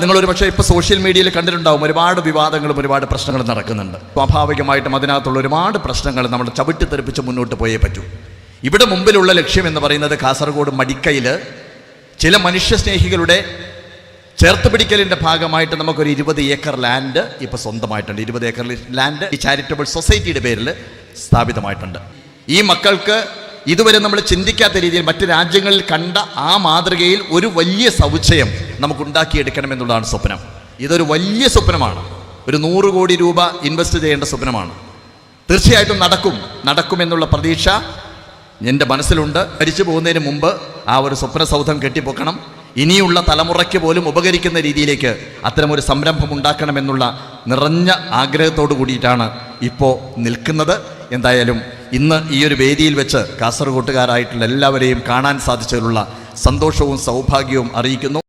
നിങ്ങൾ ഒരു പക്ഷേ ഇപ്പോൾ സോഷ്യൽ മീഡിയയിൽ കണ്ടിട്ടുണ്ടാവും. ഒരുപാട് വിവാദങ്ങളും ഒരുപാട് പ്രശ്നങ്ങളും നടക്കുന്നുണ്ട്. സ്വാഭാവികമായിട്ടും അതിനകത്തുള്ള ഒരുപാട് പ്രശ്നങ്ങൾ നമ്മൾ ചവിട്ടി തെറിപ്പിച്ച് മുന്നോട്ട് പോയേ പറ്റൂ. ഇവിടെ മുമ്പിലുള്ള ലക്ഷ്യം എന്ന് പറയുന്നത് കാസർഗോഡ് മടിക്കയിൽ ചില മനുഷ്യസ്നേഹികളുടെ ചേർത്ത് പിടിക്കലിന്റെ ഭാഗമായിട്ട് നമുക്കൊരു ഇരുപത് ഏക്കർ ലാൻഡ് ഇപ്പോൾ സ്വന്തമായിട്ടുണ്ട്. ഇരുപത് ഏക്കർ ലാൻഡ് ഈ ചാരിറ്റബിൾ സൊസൈറ്റിയുടെ പേരിൽ സ്ഥാപിതമായിട്ടുണ്ട്. ഈ മക്കൾക്ക് ഇതുവരെ നമ്മൾ ചിന്തിക്കാത്ത രീതിയിൽ മറ്റ് രാജ്യങ്ങളിൽ കണ്ട ആ മാതൃകയിൽ ഒരു വലിയ സമുച്ചയം നമുക്ക് ഉണ്ടാക്കിയെടുക്കണമെന്നുള്ളതാണ് സ്വപ്നം. ഇതൊരു വലിയ സ്വപ്നമാണ്. ഒരു നൂറ് കോടി രൂപ ഇൻവെസ്റ്റ് ചെയ്യേണ്ട സ്വപ്നമാണ്. തീർച്ചയായിട്ടും നടക്കും. നടക്കുമെന്നുള്ള പ്രതീക്ഷ എന്റെ മനസ്സിലുണ്ട്. മരിച്ചു പോകുന്നതിന് മുമ്പ് ആ ഒരു സ്വപ്ന സൗധം കെട്ടിപ്പൊക്കണം. ഇനിയുള്ള തലമുറയ്ക്ക് പോലും ഉപകരിക്കുന്ന രീതിയിലേക്ക് അത്തരമൊരു സംരംഭം ഉണ്ടാക്കണമെന്നുള്ള നിറഞ്ഞ ആഗ്രഹത്തോടു കൂടിയിട്ടാണ് ഇപ്പോൾ നിൽക്കുന്നത്. എന്തായാലും ഇന്ന് ഈ ഒരു വേദിയിൽ വെച്ച് കാസർഗോട്ടുകാരായിട്ടുള്ള എല്ലാവരെയും കാണാൻ സാധിച്ചതിലുള്ള സന്തോഷവും സൗഭാഗ്യവും അറിയിക്കുന്നു.